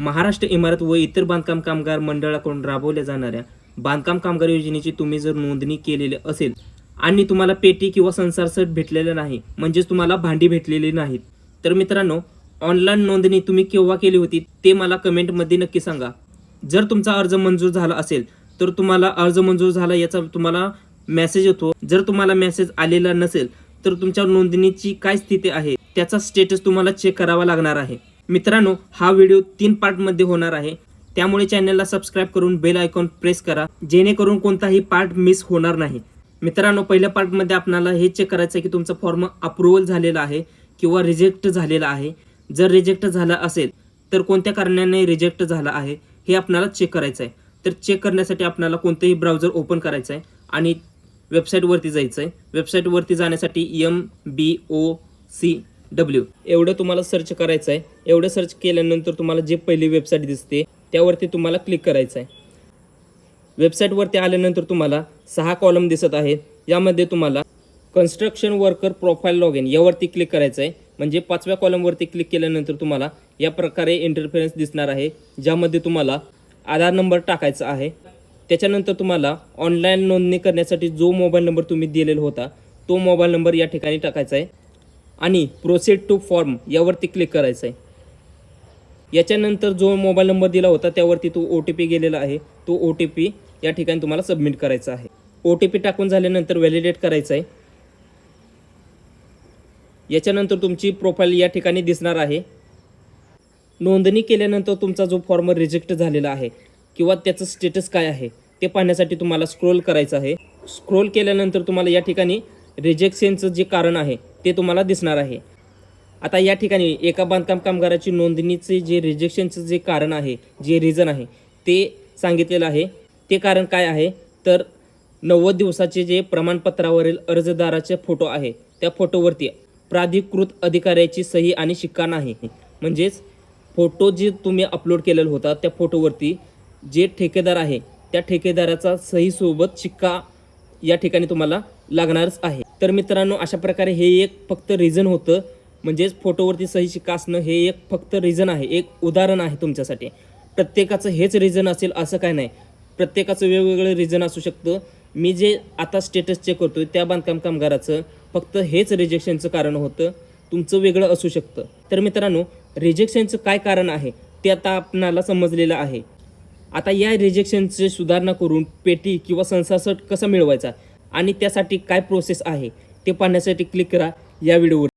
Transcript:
महाराष्ट्र इमारत व इतर बांधकाम कामगार मंडळाकडून राबवल्या जाणाऱ्या बांधकाम कामगार योजनेची तुम्ही जर नोंदणी केलेली असेल आणि तुम्हाला पेटी किंवा संसारसट भेटलेलं नाही म्हणजेच तुम्हाला भांडी भेटलेली नाहीत तर मित्रांनो ऑनलाईन नोंदणी तुम्ही केव्हा केली होती ते मला कमेंटमध्ये नक्की सांगा. जर तुमचा अर्ज मंजूर झाला असेल तर तुम्हाला अर्ज मंजूर झाला याचा तुम्हाला मेसेज येतो. जर तुम्हाला मेसेज आलेला नसेल तर तुमच्या नोंदणीची काय स्थिती आहे त्याचा स्टेटस तुम्हाला चेक करावा लागणार आहे. मित्रांनो हा व्हिडिओ तीन पार्टमध्ये होणार आहे. त्यामुळे चॅनलला सबस्क्राईब करून बेल आयकॉन प्रेस करा जेणेकरून कोणताही पार्ट मिस होणार नाही. मित्रांनो पहिल्या पार्टमध्ये आपल्याला हे चेक करायचं आहे की तुमचा फॉर्म अप्रुव्हल झालेला आहे किंवा रिजेक्ट झालेला आहे. जर रिजेक्ट झाला असेल तर कोणत्या कारणाने रिजेक्ट झाला आहे हे आपल्याला चेक करायचं आहे. तर चेक करण्यासाठी आपल्याला कोणतेही ब्राउझर ओपन करायचं आहे आणि वेबसाईटवरती जायचं आहे. वेबसाईटवरती जाण्यासाठी M B O C W एवढं तुम्हाला सर्च करायचं आहे एवढं सर्च केल्यानंतर तुम्हाला जे पहिली वेबसाईट दिसते त्यावरती तुम्हाला क्लिक करायचं आहे वेबसाईटवरती आल्यानंतर तुम्हाला सहा कॉलम दिसत आहेत. यामध्ये तुम्हाला construction worker profile log in यावरती क्लिक करायचं आहे म्हणजे पाचव्या कॉलमवरती क्लिक केल्यानंतर तुम्हाला या प्रकारे इंटरफेरन्स दिसणार आहे. ज्यामध्ये तुम्हाला आधार नंबर टाकायचा आहे. त्याच्यानंतर तुम्हाला ऑनलाईन नोंदणी करण्यासाठी जो मोबाईल नंबर तुम्ही दिलेला होता तो मोबाईल नंबर या ठिकाणी टाकायचा आहे. आणि प्रोसीड टू फॉर्म यावरती क्लिक करायचं आहे. याच्यानंतर जो मोबाईल नंबर दिला होता त्यावरती तो ओ टी पी गेलेला आहे. तो ओ टी पी या ठिकाणी तुम्हाला सबमिट करायचा आहे. ओ टी पी टाकून झाल्यानंतर व्हॅलिडेट करायचं आहे. याच्यानंतर तुमची प्रोफाईल या ठिकाणी दिसणार आहे. नोंदणी केल्यानंतर तुमचा जो फॉर्म रिजेक्ट झालेला आहे किंवा त्याचं स्टेटस काय आहे ते पाहण्यासाठी तुम्हाला स्क्रोल करायचं आहे. स्क्रोल केल्यानंतर तुम्हाला या ठिकाणी रिजेक्शनचं जे कारण आहे ते तुम्हाला दिसणार आहे. आता या ठिकाणी एका बांधकाम कामगाराची नोंदणीचे जे रिजेक्शनचं जे कारण आहे जे रिझन आहे ते सांगितलेलं आहे. ते कारण काय आहे? तर नव्वद दिवसाचे जे प्रमाणपत्रावरील अर्जदाराचे फोटो आहे त्या फोटोवरती प्राधिकृत अधिकाऱ्याची सही आणि शिक्का नाही. म्हणजेच फोटो जे तुम्ही अपलोड केलेला होता त्या फोटोवरती जे ठेकेदार आहे त्या ठेकेदाराचा सहीसोबत शिक्का या ठिकाणी तुम्हाला लागणारच आहे. तर मित्रांनो अशा प्रकारे हे एक फक्त रिझन होतं. म्हणजेच फोटोवरती सही शिक्का असणं हे एक फक्त रिझन आहे. एक उदाहरण आहे तुमच्यासाठी. प्रत्येकाचं हेच रिझन असेल असं काय नाही. प्रत्येकाचं वेगवेगळं रिझन असू शकतं. मी जे आता स्टेटस चेक करतो त्या बांधकाम कामगाराचं फक्त हेच रिजेक्शनचं कारण होतं. तुमचं वेगळं असू शकतं. तर मित्रांनो रिजेक्शनचं काय कारण आहे? ते आता आपणाला समजलेलं आहे. आता या रिजेक्शनची सुधारणा करून पेटी किंवा संसासट कसा मिळवायचा? आणि त्यासाठी काय प्रोसेस आहे ते पाहण्यासाठी क्लिक करा या व्हिडिओवर